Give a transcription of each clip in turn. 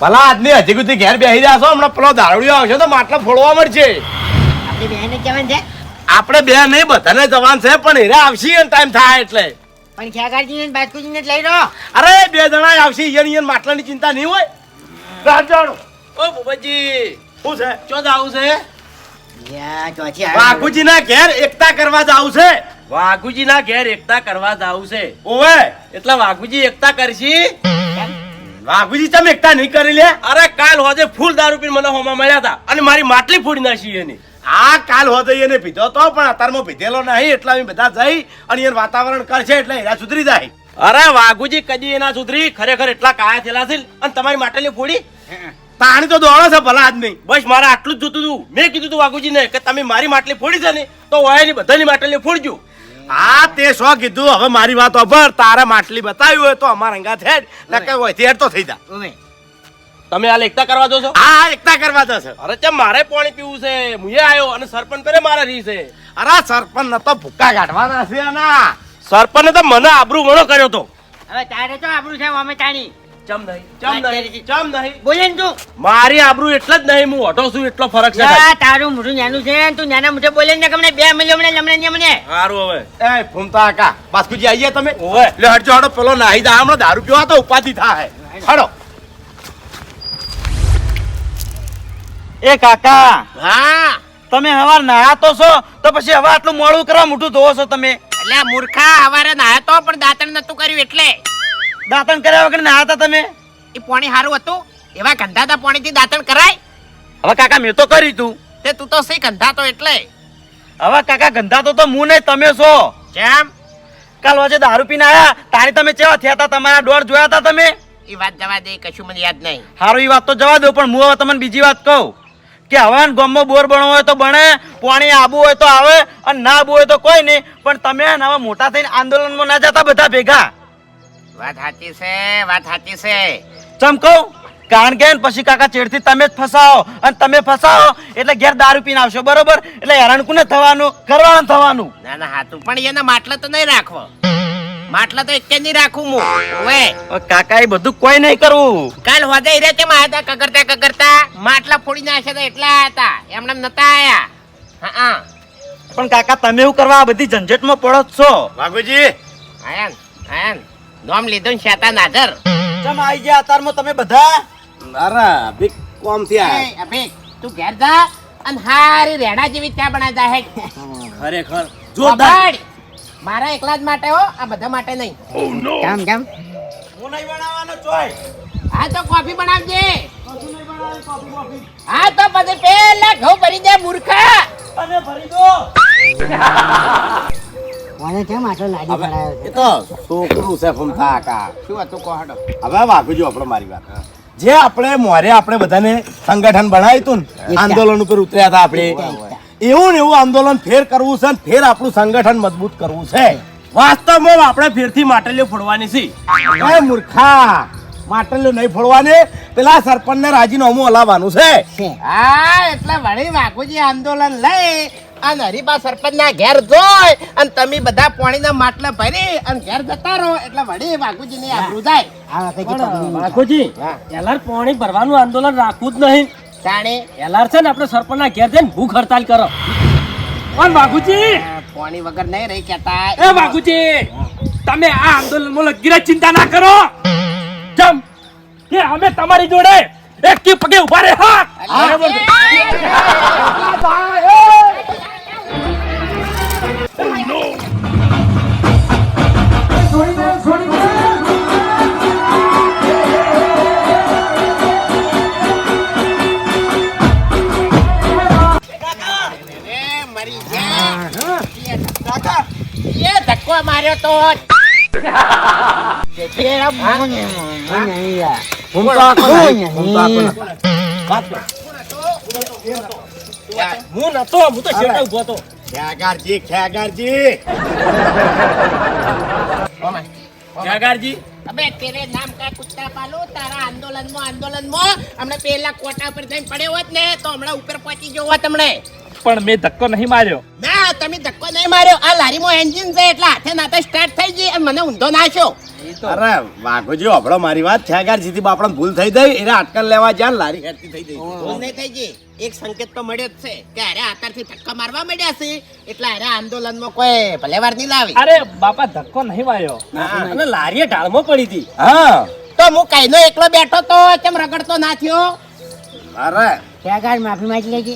ભલા આજની હજી સુધી ઘેર બેસી રહ્યા હમણાં પેલો દારૂડિયો આવશે તો માટલા ફોડવા મળશે. આપણી છે? બે નહીં બધાને જવાન છે પણ હીરા આવશે ને ટાઈમ થાય એટલે. પણ ખ્યાગારજીને ને બાજકુજીને જ લઈ લો અરે બે જણા આવશે ઈયન ઈયન માટલાની ચિંતા નહીં હોય. રાજણ ઓ ભૂપતજી. શું છે? ચો જાવું છે? આવે. વાઘુજીના ઘેર એકતા કરવા જાવ છે. વાઘુજીના ઘેર એકતા કરવા જાવું છે. ઓવે. એટલે વાઘુજી એકતા કરશી? વાઘુજી તમે એકતા નહીં કરી લે? અરે કાલ હોજે ફૂલ દારૂ પીને મને હોમાં મળ્યા હતા. અને મારી માટલી ફોડી નાખી એની. આ કાલ હોતો એને પીધો તો પણ અત્યારમાં પીધેલો નહીં એટલે અમે બધા જઈ અને એનું વાતાવરણ કરશે એટલે હીરા સુધરી જાય. અરે વાઘુજી કદી એના સુધરી? ખરેખર એટલા કાયા થયેલા છે? અને તમારી માટલી ફોડી? પાણી તો દોડો છે ભલા આદમી. બસ મારે આટલું જ જોતું હતું. મેં કીધું તું વાઘુજીને કે તમે મારી માટલી ફોડી છે ને તો વાયની બધાની માટલી ફોડજો. હા તે શું કીધું? હવે મારી વાત અભર તારે માટલી બતાવી હોય તો અમારા અંગા છે નકે હોય તે તો થઈ જા. તમે હાલ એકતા કરવા દો છો હા એકતા કરવા જશે. અરે ચમ મારે પાણી પીવું છે. મુએ આવ્યો અને સરપંચ કરે મારા રી છે. અરે સરપંચ નતો ભૂક્કા કાઢવાના છે ના સરપંચે તો મને આબરૂ ઘણો કર્યો તો. હવે તારે તો આબરૂ છે અમે તાણી. ચમ નહીં ચમ નહીં ચમ નહીં. બોલે તું. મારી આબરૂ એટલે જ નહીં હું ઓટો છું એટલો ફરક છે તારું મોઢું નાનું છે તું નાના મોઢે બોલે ને કમને બે મળ્યો મને લમણે ને મને સારું હવે. એ ફૂમતા કાકા બાસ્કુજી આઈએ તમે? ઓય લે હટજો હડો પેલો નાહી દા. હમણાં દારૂ પીવા તો ઉપાધિ થાય. હડો એ કાકા. હા. તમે હવાર નાયા તો છો તો પછી હવે આટલું મોડું કરવા મોટું ધોવો છો તમે? એટલે મૂર્ખા હવારે નાહ્યો તો પણ દાંતણ નતું કર્યું એટલે. દાંતણ કર્યા વગર નાયા હતા તમે? એ પાણી સારું હતું. એવા ગંધાતા પાણીથી દાંતણ કરાય? હવે કાકા મેં તો કરી તું. તે તું તો સહી ગંધાતો એટલે? હવે કાકા ગંધા તો હું નહીં તમે છો. જેમ કાલ વાજે દારૂ પીને આયા. તારી તમે કેવા થયા હતા? તમારા ડોર જોયા હતા તમે? એ વાત જવા દે કશું મને યાદ નહીં. સારું એ વાત તો જવા દો પણ હું હવે તમને બીજી વાત કહું. કે હવે ને ગામમાં બોર બનવો હોય તો બને પાણી આબુ હોય તો આવે અને ના આબુ હોય તો કોઈ નહીં. પણ તમે નવા હવે મોટા થઈને આંદોલનમાં ના જતા બધા ભેગા. વાત સાચી છે વાત સાચી છે. ચમ કહું? કારણ કે પછી કાકા ચેડથી તમે જ ફસાવો. અને તમે ફસાવો એટલે ઘેર દારૂ પીને આવશો બરોબર? એટલે હેરાન કુને થવાનું? કરવાનું થવાનું. ના ના હાતું પણ એના માટલા તો નહીં રાખવો. માટલા તો એક નહીં રાખું હું. ઓએ કાકા એ બધું કોઈ નહીં કરવું. કાલ હોદે રે તેમ આયા હતા કગરતા કગરતા? માટલા ફોડી નાખ્યા હતા એટલા આયા હતા એમને નતા આયા. હા હા. પણ કાકા તમે એવું કરવા? આ બધી ઝંઝટમાં પડો છો. વાઘુજી. આયન આયન નોમ લીધું ને શેતા નાધર ચમ આવી ગયા અતારમાં તમે બધા? અરે અભિક કોમ થયા. અભિક તું ઘેર જા અને હારી રેડા જેવી ચા બનાવતા હે. ખરેખર. જોરદાર. મારા એકલા જ માટે હો આ બધા માટે નહીં. કેમ કેમ? હું નહીં બનાવવાનો ચોય. હા તો કોફી બનાવજે. હા તો પછી પેલા ઘઉં ભરી દે મૂર્ખા. અને ભરી દો. મને કેમ આટલો પડાયો એ છે? તો છોકરું છે ફૂમતા કાકા શું હતું કોહડો હવે વાઘુજી આપણો મારી વાત. જે આપણે મોરે આપણે બધાને સંગઠન બનાવ્યું હતું ને આંદોલન ઉપર ઉતર્યા હતા આપણે. એવું ને એવું આંદોલન ફેર કરવું છે ફેર આપણું સંગઠન મજબૂત કરવું છે. વાસ્તવમાં આપણે ફેરથી માટલીઓ ફોડવાની છે. એ મૂર્ખા માટલીઓ નહીં ફોડવાને. પેલા સરપંચને રાજીનામું હલાવવાનું છે. છે. હા એટલે વળી વાઘુજી આંદોલન લઈ અને હરીબા સરપંચ ના ઘેર જોય અને તમે બધા પાણીના માટલા ભરી અને ઘેર જતા રહો એટલે વળી વાઘુજી ની આબરૂ જાય. વખતે એલાર પાણી ભરવાનું આંદોલન રાખવું જ નહીં. તાણે. એલાર છે ને આપણે સરપંચના ઘેર જઈને ભૂખ હડતાલ કરો. પણ વાઘુજી! પાણી વગર નહીં રહી કેતા એ વાઘુજી! તમે આ આંદોલનમાં લગીને ચિંતા ના કરો. જમ. કે અમે તમારી જોડે એક કી પગે ઊભા રહે હા બરાબર? જા એ ધક્કો માર્યો તો? હું નતો હું તો શેઠે ઊભો હતો ખેગારજી ખેગારજી ખ્યાગારજી. અબે તેરે નામ કા કુત્તા પાલો? તારા આંદોલનમાં આંદોલનમાં હમણાં પેલા કોટા પર જઈને પડ્યો હોત ને તો હમણાં ઉપર પહોંચી ગયો હોત હમણે પણ મેં ધક્કો નહીં માર્યો. ના તમે ધક્કો નહીં માર્યો. આ લારીમાં એન્જિન છે એટલે હાથે નાતે સ્ટાર્ટ થઈ ગઈ અને મને ઊંધો નાખ્યો. અરે વાઘોજી હોભળો મારી વાત. ઠેગાર જીતી બાપડા ભૂલ થઈ ગઈ. એને અટકલ લેવા જ્યાં લારી હેરતી થઈ ગઈ. ભૂલ નહીં થઈ ગઈ. એક સંકેત તો મળ્યો જ છે કે અરે આતરથી ધક્કા મારવા મળ્યા છે એટલે અરે આંદોલનમાં કોઈ ભલેવાર નહીં લાવી. અરે બાપા ધક્કો નહીં વાયો અને લારીએ ઢાળમાં પડી હતી. હા. તો હું કઈનો એકલો બેઠો તો કેમ રગડતો ના થયો? અરે. ગાડ માફી માંગી લેજે.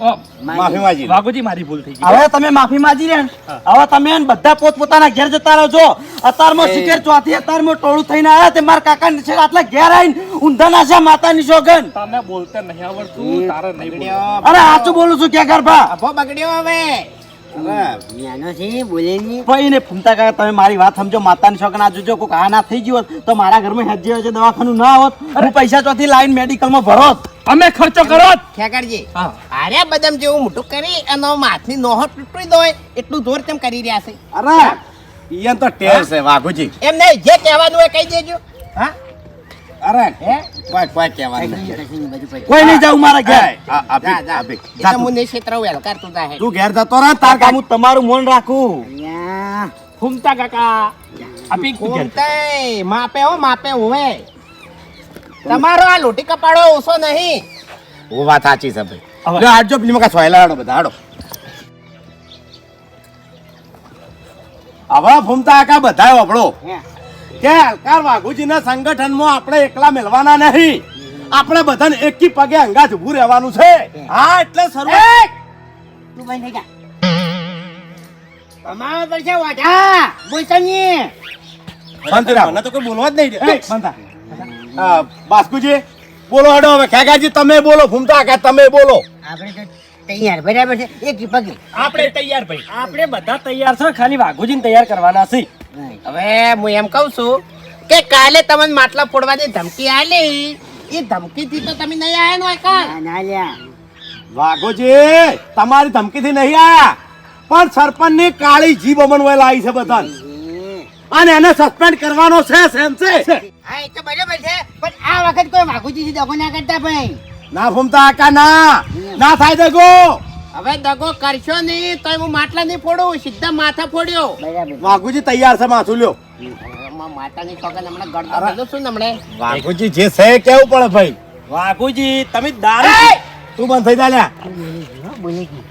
માફી માંગી વાઘુજી મારી ભૂલ થઈ ગઈ. હવે તમે માફી માંગી રહ્યા હવે તમે બધા પોતપોતાના ઘેર જતા રહો છો અત્યારમાં શિખર ચોથી અત્યારમાં ટોળું થઈને આવ્યા તે મારા કાકા છે આટલા ઘેર આવીને ઊંધા છે માતાની સોગન તને બોલતા નહીં આવડતું તારે નહીં અરે સાચું બોલું છું ક્યાં ગરબા? બગડ્યો હવે. ભાઈ ફૂમતા કાકા તમે મારી વાત સમજો માતાની આ જોજો કોઈ આ ના થઈ ગયો તો મારા ઘરમાં હેજે હેજે દવાખાનું ના હોત. હું પૈસા ચોથી લાઈન મેડિકલમાં ભરો અમે ખર્ચો કરો. ખેકરજી હા. બદામ જેવું મોટું કરી અને માથની નોહો તૂટી દોય એટલું જોર તેમ કરી રહ્યા છે? અરે ઈયન તો ટેર છે વાઘોજી. એમ નહીં જે કહેવાનું હોય કહી દેજો. હા? અરે હે? કોઈ કોઈ કહેવાનું. નહીં. બધું પછી કોઈ નહીં. જાઉં મારા ઘેર. એ, આ- આ જા જા આ ભીખ. એ જા તું. હું નહીં છેતરાવું હેલકાર તું જા તું ઘેર જતો રહે તાર કામ તમારું મન રાખું. ફૂમતા કાકા. આપી તું માપે હો માપે હોવે તમારો આ લોટી કપાડો ઓછો નહીં. ઓ વાત સાચી છે ભાઈ. પેલી મકા સોયલા બધા હવે ફૂમતા આકા બધા વપડો કે હલકાર વાઘુજીના સંગઠનમાં આપણે એકલા મેળવાના નહીં. આપણે બધાને એકી પગે અંગાજ ઊભું રહેવાનું છે. હા એટલે સર્વ તું થઈ જા. વાઢા. મને તો કોઈ બોલવા જ નહીં દે. હા, બાસ્કુજી બોલો હડો હવે. ખેગાજી તમે બોલો ફૂમતા કે તમે બોલો. આપણે તૈયાર બરાબર છે? એક પગે. આપણે તૈયાર ભાઈ. આપણે બધા તૈયાર છે ખાલી વાઘુજીને તૈયાર કરવાના છે. હવે હું એમ કહું છું કે કાલે તમને માટલા ફોડવાની ધમકી આલી એ ધમકીથી તો તમે નહીં આવ્યા ને કા ના ના લ્યા. વાઘોજી તમારી ધમકીથી નહીં આયા. પણ સરપંચની કાળી જીભ અમન વહેલા આવી છે બધા અને એને સસ્પેન્ડ કરવાનો છે સેમ છે. હા એ તો બરાબર છે. પણ આ વખત કોઈ વાઘુજી દગો ના કરતા ભાઈ. ના ફૂમતા આકા ના. ના થાય દગો. હવે દગો કરશો નહીં તો હું માટલા નહીં ફોડું સીધા માથા ફોડ્યો. વાઘુજી તૈયાર છે માથું લ્યો. એમાં માતાની સોગન હમણાં ગળતો છું ને હમણે. વાઘુજી જે છે કેવું પડે ભાઈ? વાઘુજી તમે દારૂ તું બંધ થઈ જા લ્યા. બોલે કી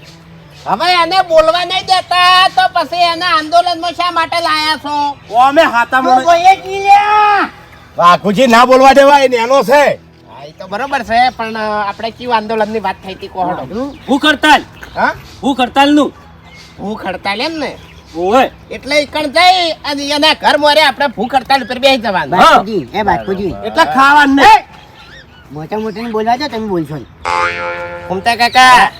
હવે એને બોલવા નહીં દેતા તો પછી એના આંદોલનમાં શા માટે લાયા છો? અમે હાથા વાઘુજી ના બોલવા દેવાય ને એનો છે. તો બરોબર છે પણ આપણે કેવું આંદોલનની વાત થઈ હતી કોહડો ભૂખ હડતાલ હા? ભૂખ હડતાલનું ભૂખ હડતાલ એમ ને? ઓય એટલે ઈકણ જઈ અને એના ઘર મોરે આપણે ભૂખ હડતાલ ઉપર બેસી જવાનું. બાપુજી એ બાપુજી. એટલે ખાવાનું નહીં. મોટા મોટા બોલવા દો તમે બોલશો કુમતા કાકા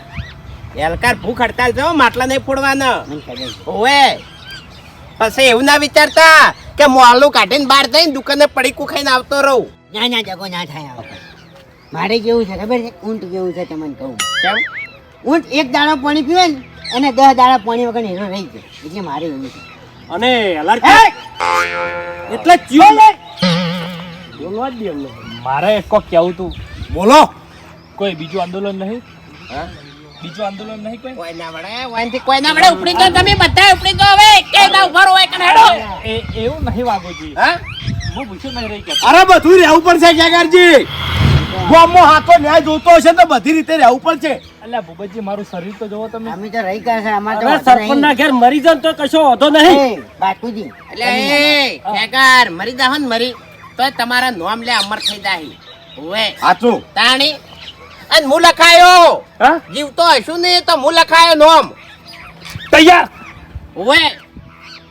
એલકાર ભૂખ હડતાલ જો માટલા નહીં ફોડવાનો. ઓવે. પછી એવું ના વિચારતા કે મોલું કાઢીને બહાર જઈને દુકાને પડીકું ખાઈને આવતો રહું. ના ના જગો ના થાય. મારે કેવું છે ખબર છે? ઊંટ કેવું છે તમને કહું. કેમ? ઊંટ એક દાડો પાણી પીવે ને અને દસ દાડા પાણી વગર હેરો રહી જાય એટલે મારે એવું છે. અને! એટલે ચિયો બોલવા જ દે એમને મારે એક કોક કેવું તું. બોલો! કોઈ બીજું આંદોલન નહીં? બીજું આંદોલન નહીં કોઈ? કોઈ ના વળે વાનથી કોઈ ના વળે ઉપડી જાઓ તમે બધા ઉપડી જાઓ હવે. કે ના ઊભા રહો એક હેડો. એ એવું નહીં વાઘુજી હા? હું પૂછ્યું નહીં રહી કે અરે બધું રહેવું પડશે ખેગારજી ગામમાં હાથો ન્યાય જોતો હશે તો બધી રીતે રહેવું પડશે. એટલે ભૂપતજી મારું શરીર તો જોવો તમે. અમે તો રહી ગયા છે અમારે તો સરપંચ ના ઘેર મરી જાવ તો કશો વાંધો નહીં. બાપુજી. એટલે એ ખેગાર મરી જાવ ને મરી તો તમારા નોમ લે અમર થઈ જાય ઓએ હાચું. તાણી અને હું લખાયો હા? જીવતો હશું નહીં તો હું લખાયો નોમ. તૈયાર. ઓવે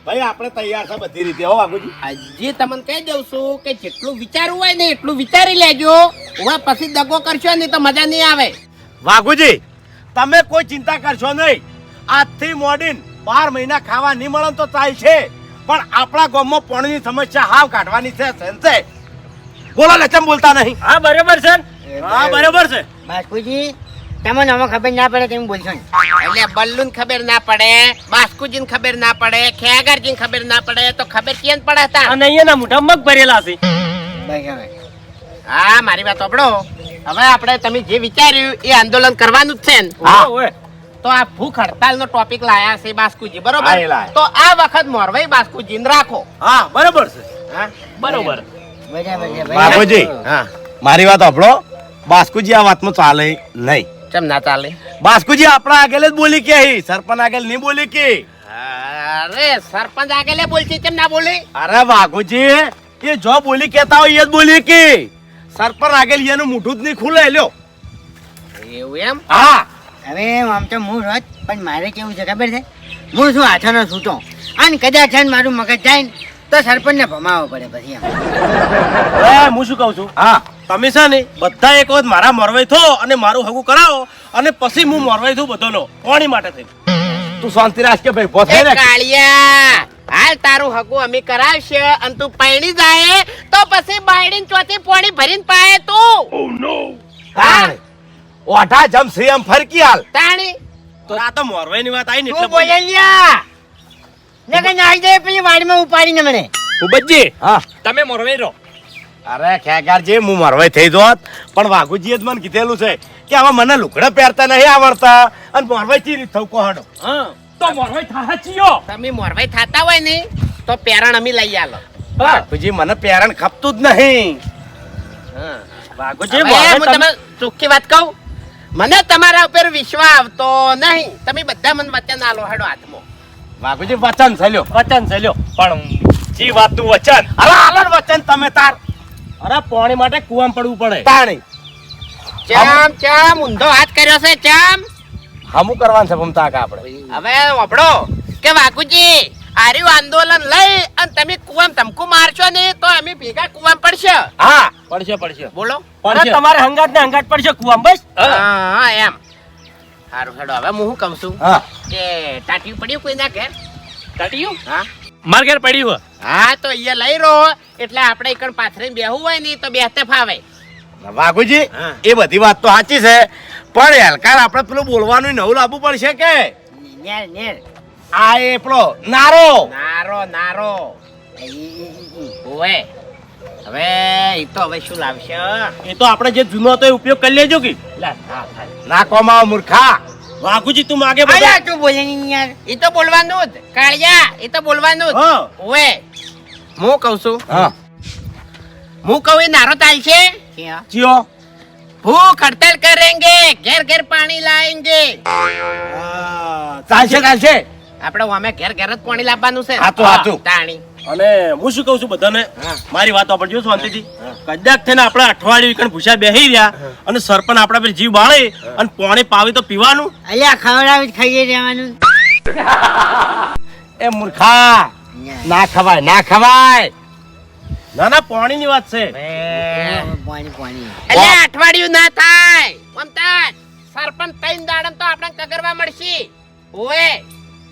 ભાઈ આપણે તૈયાર છે બધી રીતે. હો આગુજી આજે તમને કહી દઉં છું કે જેટલું વિચારવું હોય ને એટલું વિચારી લેજો. હવે પછી દગો કરશો ને તો મજા નહીં આવે. વાઘુજી તમે કોઈ ચિંતા કરશો નહીં. આજથી મોડીન બાર મહિના ખાવા નહીં મળે તો તો ચાલશે પણ આપણા ગામમાં પાણીની સમસ્યા હાવ કાઢવાની છે સેન્સે બોલો લચમ બોલતા નહીં. હા બરોબર છે હા બરોબર છે. બાપુજી તમને અમે ખબર ના પડે તેમ બોલશો એટલે બલ્લુન ખબર ના પડે બાસ્કુજીન ખબર ના પડે ખેગરજીન ખબર ના પડે તો ખબર કેમ પડે તા? અને અહીંયાના મોઢા મગ ભરેલા છે. હા મારી વાત સાંભળો. હવે આપણે તમે જે વિચાર્યું એ આંદોલન કરવાનું જ છે ને. હા. તો આ ભૂખ હડતાલ નો ટોપિક લાયા છે બાસ્કુજી બરોબર? તો આ વખત મોરવાઈ બાસ્કુજી રાખો. હા બરોબર છે. હા? બરોબર. બરાબર બાપુજી હા. મારી વાત સાંભળો. બાસ્કુજી આ વાતમાં ચાલે નહીં. ચમ ના ચાલે? બાસ્કુજી આપણા આગળ જ બોલી કે હી. સરપંચ આગળ નહીં બોલી કે? અરે સરપંચ આગળ બોલતી કેમ ના બોલી? અરે વાઘુજી એ જો બોલી કેતા હોય એ જ બોલી કે. સરપંચ આગળ એનું મોઢું જ નહીં ખુલે લ્યો. એવું એમ? હા. હવે આમ તો હું રોજ પણ મારે કેવું છે ખબર છે? હું શું હાથોનો છૂટો અને કદાચ મારું મગજ જાય ને તો સરપંચને ભમાવો પડે પછી હું શું કહું છું? હા. તમે છે ને બધા એક વખત મારા મોરવાઈ થો અને મારું હગું કરાવો અને પછી હું મોરવાઈ થઉં બધાનો. કોની માટે થઈ તું શાંતિ રાખ કે ભાઈ કાળિયા હાલ તારું હગું અમે કરાવશે અને તું પૈણી જાય તો પછી બાયડીન ચોથી પોણી ભરીને પાય તું. તાણે. ઓઠા જમ શ્રી એમ ફરકી હાલ. તાણી. તો આ તો મોરવાઈની વાત આવી ને એટલે બોલી. ને કે નાઈ દે પેલી વાડીમાં ઉપાડીને મને. ભૂપતજી હા. તમે મોરવાઈ રહો. અરે ખેગારજી હું મરવાઈ થઈ જોત. પણ વાઘુજીએ જ મને કીધેલું છે કે હવે મને લુગડા પહેરતા નહીં આવડતા. અને મરવાઈ ચી રીત થવું કોહડો તો મોરવાઈ થાહા ચિયો. તમે મોરવાઈ થતા હોય ને તો પેરણ અમે લઈ આલો. વાઘુજી મને પેરણ ખપતું જ નહીં. વાઘોજી, હું તમે- તમે ચોખ્ખી વાત કહું? મને તમારા ઉપર વિશ્વાસ આવતો નહીં. તમે બધા મને વચન આલો હેડો હાથમાં. વાઘુજી વચન છે વચન છે પણ જી વાતનું વચન. અરે હાલો વચન તમે તાર. અરે પાણી માટે કુવામ પડવું પડે. પાણી ચામ ચામ ઊંધો હાથ કર્યો છે ચામ? હમુ કરવાનું છે ભમતા કા આપણે. હવે વપડો કે વાકુજી આર્યું આંદોલન લઈ અને તમે કુવામ તમકુ મારશો ને તો અમે ભેગા કુવામ પડશે. હા. પડશે પડશે. બોલો. અરે તમારે હંગાત ને હંગાત પડશે કુવામ બસ. હા હા એમ. સારું હેડો હવે હું શું કહું છું? કે ટાટિયું પડ્યું કોઈ ના ઘેર? ટાટિયું? હા. માર ઘેર પડ્યું હા. તો અહીંયા લઈ રહો. એટલે આપણે એકણ પાથરીને બેહવું હોય ને તો બેસતે ફાવે. વાઘુજી હા. એ બધી વાત તો સાચી છે. પણ હેલકાર આપણે પેલું બોલવાનું નવું લાવવું પડશે કે? નેર નેર. આ એ પેલો નારો. નારો નારો. ઓવે હવે એ તો હવે શું લાવશે? એ તો આપણે જે જૂનો હતો એ ઉપયોગ કરી લેજો કે. નાખવામાં મૂર્ખા. વાઘુજી તું માગે બધા. તું બોલે યાર. એ તો બોલવાનું જ. કાળિયા એ તો બોલવાનું જ. ઓએ હું કહું છું? હા. હું કહું એ નારો ચાલશે જીઓ ભૂખ હડતાલ કરેંગે ઘેર ઘેર પાણી લાવેંગે ચાલશે ચાલશે. આપણે અમે ઘેર ઘેર જ પાણી લાવવાનું છે. હાચું, હાચું. તાણી. અને હું શું કહું છું બધાને? મારી વાત સાંભળજો શાંતિથી? કદાચ થઈને આપણે અઠવાડિયું કણ ભૂસા બેહી રહ્યા અને સરપંચ આપણા પર જીવ બાળે અને પોણી પાવી તો પીવાનું? અલ્યા ખવડાવી ખાઈ ખાઈએ રહેવાનું. એ મૂર્ખા ના ખવાય ના ખવાય. ના ના પાણીની વાત છે. પાણી પાણી. અઠવાડિયું ના થાય. મમતા સરપંચ ત્રણ દાડમ તો આપણે કગરવા મળશે. ઓએ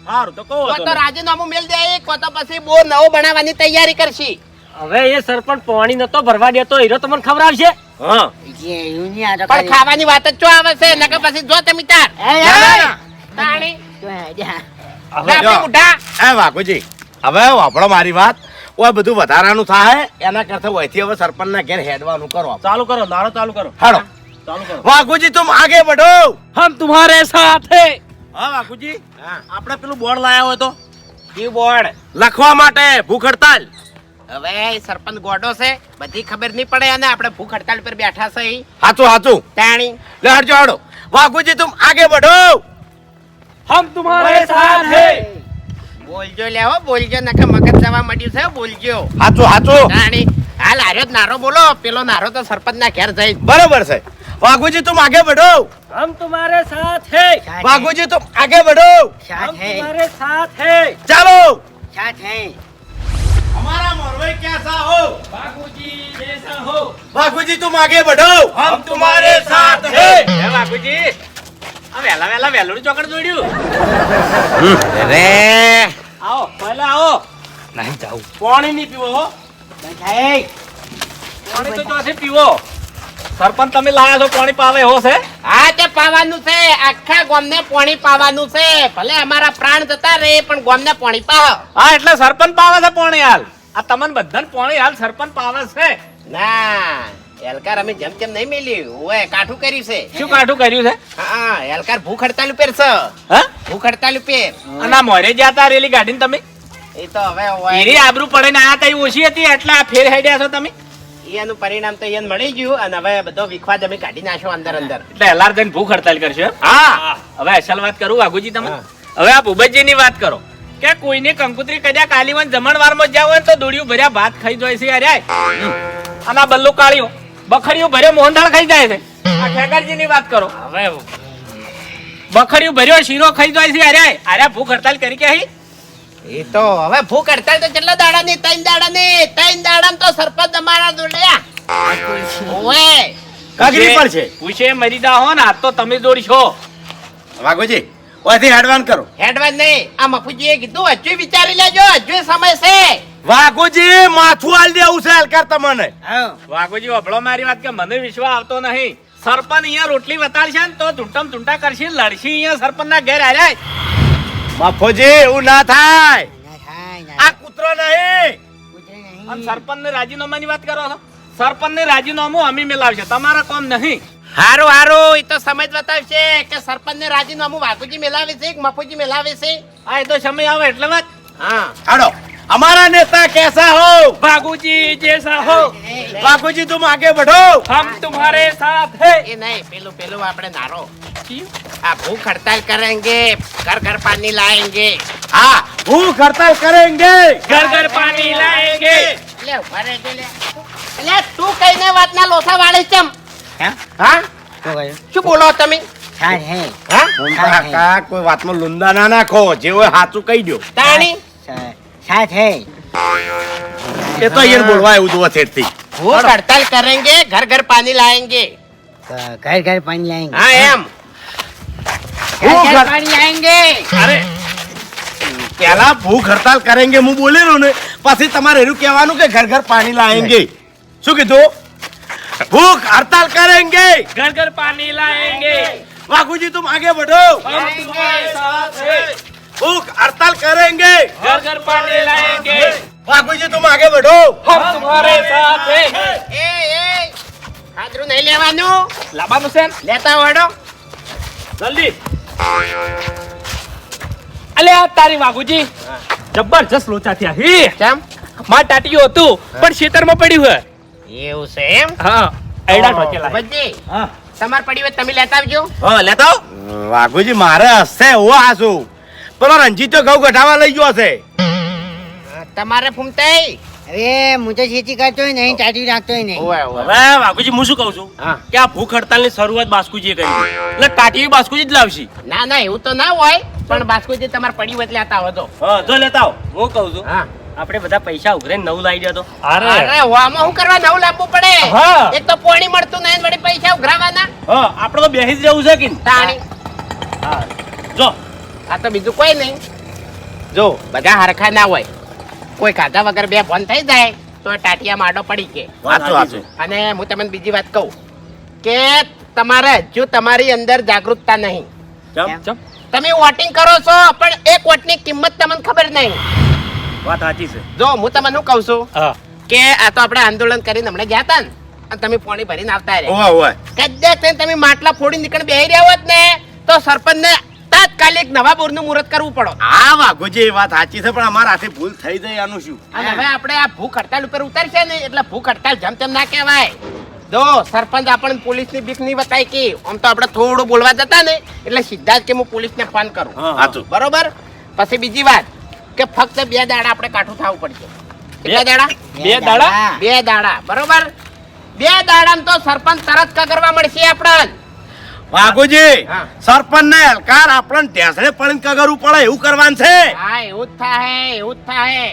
સારું તો કહો તો રાજીનામું મેલ દે કો તો પછી બોર નવો બનાવવાની તૈયારી કરશી. હવે એ સરપંચ પાણી નતો ભરવા દેતો હીરો તમને ખવડાવશે હા. જે એવું નહીં આ તો પણ ખાવાની વાત જ ચો આવે છે નકર પછી જો તમે તાર. એ, એ, ના, ના, ના. તાણી. તો હેડ્યા. લે આપણે ઉઠા એ વાઘુજી હવે વાપરો મારી વાત ઓય બધું વધારાનું થાય એના કરતા વયથી હવે સરપંચના ઘેર હેડવાનું કરો ચાલુ કરો નારો ચાલુ કરો. હાડો. ચાલુ કરો. વાઘુજી તું આગે બઢો હમ તુમ્હારે સાથ. હે હા વાઘુજી? આપણે પેલું બોર્ડ લાયા હોય તો? કીબોર્ડ લખવા માટે ભૂખ હડતાલ. હવે સરપંચ ગોડો છે બધી ખબર નહીં પડે અને આપણે ભૂખ હડતાલ પર બેઠા છે. હાચું હાચું. તાણી લે હડજો હડો. વાઘુજી તુમ આગે बढ़ो હમ તુમ્હારે સાથ. હે બોલજો લેવો બોલજો નકે મગજ જવા મળ્યું છે બોલજો. હાચું હાચું. તાણી હાલ આર્યો નારો બોલો. પેલો નારો તો સરપંચ ના ઘેર જાય બરોબર છે. बागूजी तुम आगे बढ़ो हम तुम्हारे साथ है बागूजी तुम आगे बढ़ो साथ है तुम्हारे साथ है चलो साथ है हमारा मोरवे कैसा हो बागूजी जैसा हो बागूजी तुम आगे बढ़ो हम तुम्हारे साथ है बागूजी વેલા વેલા વેલું ચોકડ જોડ્યું રે આવો પહેલા આવો નહીં જાવ પાણી નહીં પીવો હો પાણી તો ચોથી પીવો સરપંચ તમે લાયા છો પાણી પાવે હો છે? હા તે પાવાનું છે આખા ગામને પાણી પાવાનું છે. ભલે અમારા પ્રાણ જતા રે પણ ગામને પાણી પાવ હા એટલે સરપંચ પાવે છે પાણી હાલ. આ તમને બધાને પાણી હાલ સરપંચ પાવે છે. ના હેલકાર અમે જેમ તેમ નહીં મેલ્યું ઓય કાઠું કર્યું છે. શું કાઠું કર્યું છે? હા હેલકાર ભૂખ હડતાલ ઉપર છે. હા? ભૂખ હડતાલ ઉપર. અને મોરે જાતા રેલી ગાડીને તમે? એ તો હવે ઓય એરી આબરૂ પડે ને આ તઈ ઓછી હતી એટલે આ ફેર હેડ્યા છો તમે? એનું પરિણામ તો એને મળી ગયું અને હવે બધો વિખવાદ અમે કાઢી નાખ્યો અંદર અંદર. એટલે એલાર જઈને ભૂખ હડતાલ કરશે હા. હવે અસલ વાત કરું વાઘુજી તમે? હવે આ ભૂપતજી ની વાત કરો. કે કોઈને કંકુત્રી કદાચ કાલીવન જમણવારમાં જાવ હોય તો દોડિયું ભર્યા ભાત ખાઈ જાય છે અરે અને આ બલ્લુ કાળીઓ બખડીયું ભર્યો મોહનદાળ ખાઈ જાય છે. આ ઠેકરજી ની વાત કરો. હવે બખડીયું ભર્યો શીરો ખાઈ જાય છે અરે અરે ભૂખ હડતાલ કરી કે હી? એ તો હવે ભૂખ હડતાલ તો કેટલા દાડા ની ત્રણ દાડા ની ત્રણ દાડા તો સરપંચ અમારા દોડ્યા ઓય કાગરી પર છે. પૂછે મરીદા હો ને આ તો તમે દોડશો વાઘોજી ઓથી હેડવાન કરો. હેડવાન નહીં. આ મફુજીએ કીધું હજુ વિચારી લેજો હજુ સમય છે. વાઘોજી માથું આલ દેવું છે હલકાર તમને. વાઘુજી અભળો મારી વાત કે મને વિશ્વાસ આવતો નહીં. સરપંચ અહીંયા રોટલી વતાડશે ને તો ઝૂંટમ ઝૂંટા કરશે લડશે અહીંયા સરપંચ ના ઘેર આવ્યા મફોજી એવું ના થાય. ના થાય, ના આ કૂતરો નહીં. કૂતરે નહીં. અને સરપંચ ને રાજીનામાની વાત કરો છો? સરપંચ ને રાજીનામું અમે મેલાવશે તમારા કોમ નહીં. હારું હારું એ તો સમજ બતાવશે કે સરપંચ ને રાજીનામું વાઘુજી મેલાવે છે કે મફુજી મેલાવે છે? આ એ તો સમય આવે એટલે વાત. હા. હાડો અમારા નેતા कैसा हो बाबूजी जैसा हो बाबूजी तुम आगे बढ़ो हम तुम्हारे साथ है એ નહીં પેલું પેલું આપણે નારો આ ભૂખ હડતાલ કરેંગે ઘર ઘર પાણી લાએંગે हाँ भूख हड़ताल करेंगे घर घर पानी लाएंगे લે ઉભા રહેજો લે એટલે તું કઈને વાતના લોથા વાળે ચમ હા? હા શું કહ્યું? શું બોલો તમે સાત હે. હા કાકા કોઈ વાતમાં લુંદા ના નાખો જે હોય સાચું કહી દો તાણી સાથે ये तो ये बोलवा है उदवा सेठ थी भूख हड़ताल करेंगे घर घर पानी लाएंगे घर घर पानी लाएंगे हाँ एम ભૂખ હડ- पानी लाएंगे अरे પેલા ભૂખ હડતાલ કરેંગે હું બોલેલું ને પછી તમારે એનું કહેવાનું કે ઘર ઘર પાણી લાવેંગે શું કીધું ભૂખ હડતાલ કરેંગે घर घर पानी लाएंगे वाघूજી તું આગે बढ़ो हम तुम्हारे साथ हैं भूख हड़ताल करेंगे घर घर पानी लाएंगे बाबूजी तुम आगे बढ़ो हम तुम्हारे साथ है એ એ હાજરું નહીં લેવાનું લાબાનું છે લેતા વડો જલ્દી અલે આ તારી વાઘુજી જબરજસ્ત લોચા થયા હી કેમ માર ટાટીયું હતું પણ ખેતરમાં પડ્યું હે એવું છે એમ હા એડા ઢોકેલા બધી હા તમાર પડી હોય તમે લેતા આવજો હા લેતા આવો. વાઘુજી મારે હશે હું હાસુ પેલો રણજીત તો ઘઉં ગઢાવા લઈ ગયો છે તમારે ફૂમતાઈ? અરે હું તો ખેતી કરતોય નહીં ચાટી રાખતોય નહીં હવે વાઘુજી હું શું કહું છું? કે આ ભૂખ હડતાલની શરૂઆત બાસ્કુજીએ કરી એટલે કાટી બાસ્કુજી જ લાવશી. ના ના એવું તો ના હોય પણ બાસ્કુજી તમારે પડી વત લેતા આવો તો. હા જો લેતા આવો. હું કહું છું હા. આપણે બધા પૈસા ઉઘરે નવું લાવી દે તો. અરે. અરે વામાં શું કરવા નવું લાવવું પડે? એક તો પોણી મળતું નહીં વળી પૈસા ઉઘરાવાના. હા આપણે તો બેસી જ રહેવું છે કે તાણી. હા આ તો બીજું કોઈ નહીં. જો બધા હરખા ના હોય. કોઈ ખાધા વગર બે ફોન થઈ જાય તો ટાટિયા માડો પડી કે. અને હું તમને બીજી વાત કહું કે તમારે હજુ તમારી અંદર જાગૃતતા નહીં. તમે વોટિંગ કરો છો પણ એક વોટની કિંમત તમને ખબર નહીં. વાત સાચી છે. જો હું તમને શું કહું છું? કે આ તો આપણે આંદોલન કરીને હમણાં ગયા હતા ને અને તમે પાણી ભરીને આવતા ઓવે કદાચ તમે માટલા ફોડી નીકળી બેહી રહ્યા હોત ને તો સરપંચને એક નવા બોરનું મુહૂર્ત કરવું પડો. આ વાઘુજી એ વાત સાચી છે પણ અમારા હાથે ભૂલ થઈ જાય આનું શું? અને હવે આપણે આ ભૂખ હડતાલ ઉપર ઉતરશે ને એટલે ભૂખ હડતાલ જેમ તેમ ના કહેવાય. જો સરપંચ આપણને પોલીસની બીક નહીં બતાવી કે આમ તો આપણે થોડું બોલવા જતા ને એટલે સીધા જ કે હું પોલીસને ફોન કરું. સાચું. બરોબર? પછી બીજી વાત કે ફક્ત બે દાડા આપણે કાઠું થવું પડશે. બે દાડા? બે દાડા? બે દાડા બરોબર? બે દાડા તો સરપંચ તરત કરવા મળશે આપણને. વાઘુજી સરપંચ ને હલકાર આપણને ઢેસડે પડીને કગરવું પડે એવું કરવાનું છે? હા એવું જ થાય એવું જ થાય.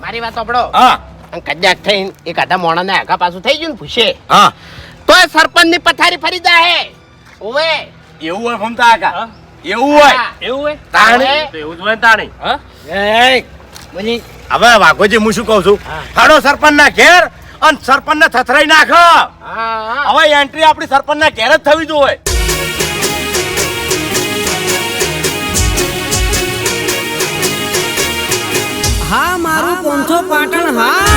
મારી વાત સાંભળો. હા. કજાક કદાચ થઈને એક આધા મોણાને આગા પાછું થઈ ગયું ને પૂછે હા. તો સરપંચની પથારી ફરી જાય ઓવે એવું હોય ફમતા કાકા એવું હોય. એવું હોય. તાણે. એવું જ હોય તાણે. હા. એ, બોલી હવે વાઘોજી હું શું કહું છું? હાડો સરપંચ ના ઘેર અને સરપંચ ને થથરાઈ નાખ. હવે એન્ટ્રી આપણી સરપંચ ના ઘેર જ થવી જોઈએ. મારું પોંથો પાટણ હા